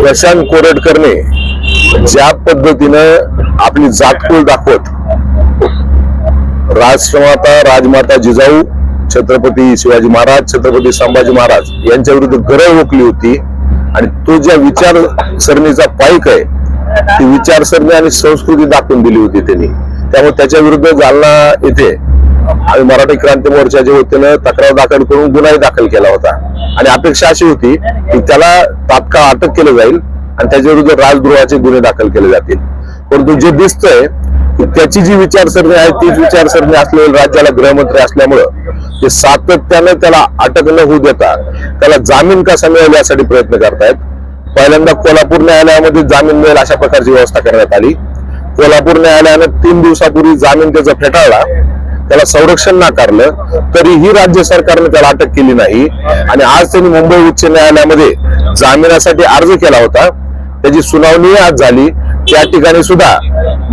प्रशांत कोरडकरने ज्या पद्धतीनं आपली जातकुळ दाखवत राष्ट्रमाता राजमाता जिजाऊ छत्रपती शिवाजी महाराज छत्रपती संभाजी महाराज यांच्या विरुद्ध गरळ ओकली होती. आणि तो ज्या विचारसरणीचा पाईक आहे ती विचारसरणी आणि संस्कृती दाखवून दिली होती त्यांनी. त्यामुळे त्याच्या विरुद्ध जालना येथे आम्ही मराठी क्रांती मोर्चाच्या वतीनं तक्रार दाखल करून गुन्हाही दाखल केला होता. आणि अपेक्षा अशी होती की त्याला तात्काळ अटक केलं जाईल आणि त्याच्या विरुद्ध राजद्रोहाचे गुन्हे दाखल केले जातील. परंतु जे दिसतंय की त्याची जी विचारसरणी आहे तीच विचारसरणी असलेल्या राज्याला गृहमंत्री असल्यामुळं ते सातत्यानं त्याला अटक न होऊ देता त्याला जामीन कसा मिळेल यासाठी प्रयत्न करतायत. पहिल्यांदा कोल्हापूर न्यायालयामध्ये जामीन मिळेल अशा प्रकारची व्यवस्था करण्यात आली. कोल्हापूर न्यायालयानं तीन दिवसापूर्वी जामीन त्याचा फेटाळला. त्याला संरक्षण नाकारलं तरीही राज्य सरकारने त्याला अटक केली नाही. आणि आज त्यांनी मुंबई उच्च न्यायालयामध्ये जामिनासाठी अर्ज केला होता. त्याची सुनावणी आज झाली. त्या ठिकाणी सुद्धा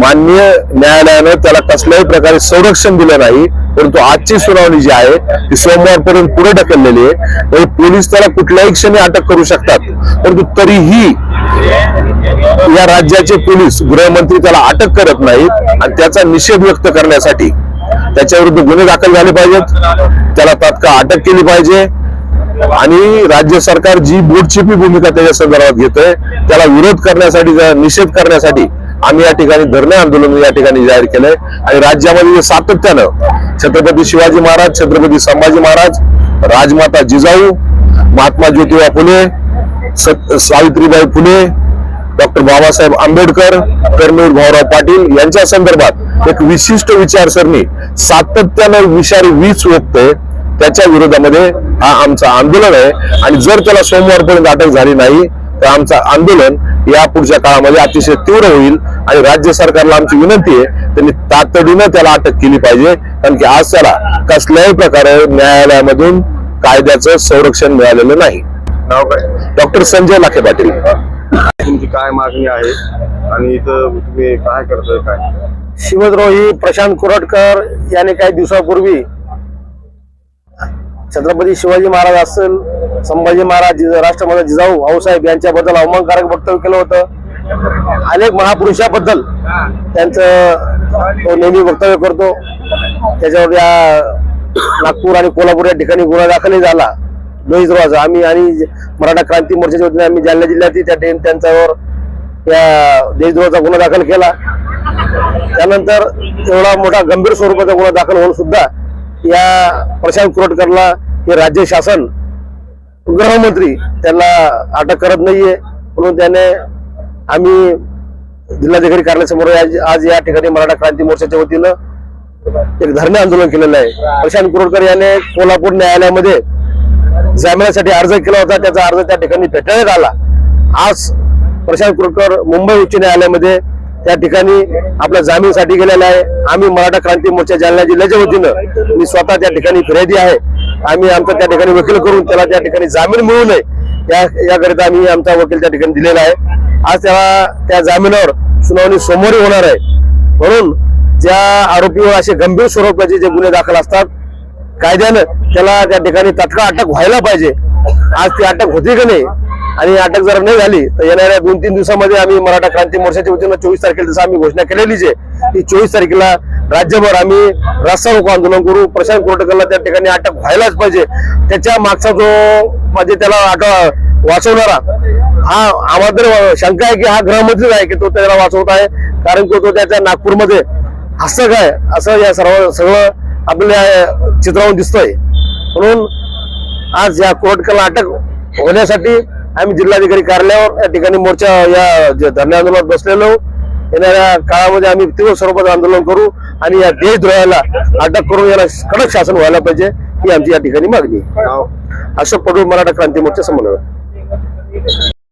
माननीय न्यायालयानं त्याला कसल्याही प्रकारे संरक्षण दिलं नाही परंतु आजची सुनावणी जी आहे ती सोमवारपर्यंत पुढे ढकललेली आहे. म्हणजे पोलीस त्याला कुठल्याही क्षणी अटक करू शकतात. परंतु तरीही या राज्याचे पोलीस गृहमंत्री त्याला अटक करत नाहीत. आणि त्याचा निषेध व्यक्त करण्यासाठी त्याच्या विरुद्ध गुन्हे दाखल झाले पाहिजेत. त्याला तात्काळ अटक केली पाहिजे. आणि राज्य सरकार जी बोटचिपी भूमिका त्याच्या संदर्भात घेतोय त्याला विरोध करण्यासाठी निषेध करण्यासाठी आम्ही या ठिकाणी धरणे आंदोलन या ठिकाणी जाहीर केलंय. आणि राज्यामध्ये जे सातत्यानं छत्रपती शिवाजी महाराज छत्रपती संभाजी महाराज राजमाता जिजाऊ महात्मा ज्योतिबा फुले सावित्रीबाई फुले डॉक्टर बाबासाहेब आंबेडकर कर्नूल भाऊराव पाटील यांच्या संदर्भात एक विशिष्ट विचारसरणी सातत्यानं विषारी वीज ओकते त्याच्या विरोधामध्ये हा आमचा आंदोलन आहे. आणि जर त्याला सोमवारपर्यंत अटक झाली नाही तर आमचं आंदोलन या पुढच्या काळामध्ये अतिशय तीव्र होईल. आणि राज्य सरकारला आमची विनंती आहे त्यांनी तातडीनं त्याला अटक केली पाहिजे. कारण की आज त्याला कसल्याही प्रकारे न्यायालयामधून कायद्याचं संरक्षण मिळालेलं नाही. डॉक्टर संजय लाखे पाटील. काय मागणी आहे आणि इथं तुम्ही काय करतोय काय? शिवद्रोही प्रशांत कोरटकर याने काही दिवसापूर्वी छत्रपती शिवाजी महाराज असेल संभाजी महाराज राष्ट्रमाता जिजाऊ भाऊसाहेब यांच्याबद्दल अवमानकारक वक्तव्य केलं होतं. अनेक महापुरुषाबद्दल त्यांचं तो नेहमी वक्तव्य करतो. त्याच्यावर या नागपूर आणि कोल्हापूर या ठिकाणी गुन्हा दाखलही झाला. द्रोहीद्रोहाचा आम्ही आणि मराठा क्रांती मोर्चाच्या वतीने आम्ही जालना जिल्ह्यातील त्या त्यांच्यावर या देशद्रोहाचा गुन्हा दाखल केला. त्यानंतर एवढा मोठा गंभीर स्वरूपाचा गुन्हा दाखल होऊन सुद्धा या प्रशांत कुरटकरला हे राज्य शासन गृहमंत्री त्यांना अटक करत नाहीये. म्हणून त्याने आम्ही जिल्हाधिकारी कार्यालयासमोर आज- आज या ठिकाणी मराठा क्रांती मोर्चाच्या वतीनं एक धरणे आंदोलन केलेलं आहे. प्रशांत कुरटकर याने कोल्हापूर न्यायालयामध्ये जामिनासाठी अर्ज केला होता. त्याचा अर्ज त्या ठिकाणी फेटाळण्यात आला. आज प्रशांत कुरकर मुंबई उच्च न्यायालयामध्ये त्या ठिकाणी आपल्या जामीनसाठी गेलेला आहे. आम्ही मराठा क्रांती मोर्चा जालना जिल्ह्याच्या वतीनं मी स्वतः त्या ठिकाणी फिर्यादी आहे. आम्ही आमचा त्या ठिकाणी वकील करून त्याला त्या ठिकाणी जामीन मिळू नये. या याकरिता आम्ही आमचा वकील त्या ठिकाणी दिलेला आहे. आज त्याला त्या जामिनावर सुनावणी सोमवारी होणार आहे. म्हणून ज्या आरोपीवर असे गंभीर स्वरूपाचे जे गुन्हे दाखल असतात कायद्यानं त्याला त्या ठिकाणी तत्काळ अटक व्हायला पाहिजे. आज ती अटक होती का नाही आणि अटक जर नाही झाली तर येणाऱ्या दोन तीन दिवसामध्ये आम्ही मराठा क्रांती मोर्चाच्या वतीनं चोवीस तारखेला जसं आम्ही घोषणा केलेलीच आहे की चोवीस तारखेला राज्यभर आम्ही रस्ता रोको आंदोलन करू. प्रशांत कोर्टकरला त्या ठिकाणी अटक व्हायलाच पाहिजे. त्याच्या मागचा जो म्हणजे त्याला अटक वाचवणारा हा आम्हाला तर शंका आहे की हा गृहमंत्रीच आहे की तो त्याला वाचवत आहे कारण की तो त्याच्या नागपूरमध्ये असं काय असं या सर्व सगळं आपल्या चित्रावर दिसतंय. म्हणून आज या कोर्टकरला अटक होण्यासाठी आम्ही जिल्हाधिकारी कार्यालयावर या ठिकाणी मोर्चा या धरणे आंदोलनात बसलेलो येणाऱ्या काळामध्ये आम्ही तीव्र स्वरूपात आंदोलन करू आणि या देशद्रोहाला अटक करून याला कडक शासन व्हायला पाहिजे ही आमची या ठिकाणी मागणी अशोक पडूळ मराठा क्रांती मोर्चा समन्वय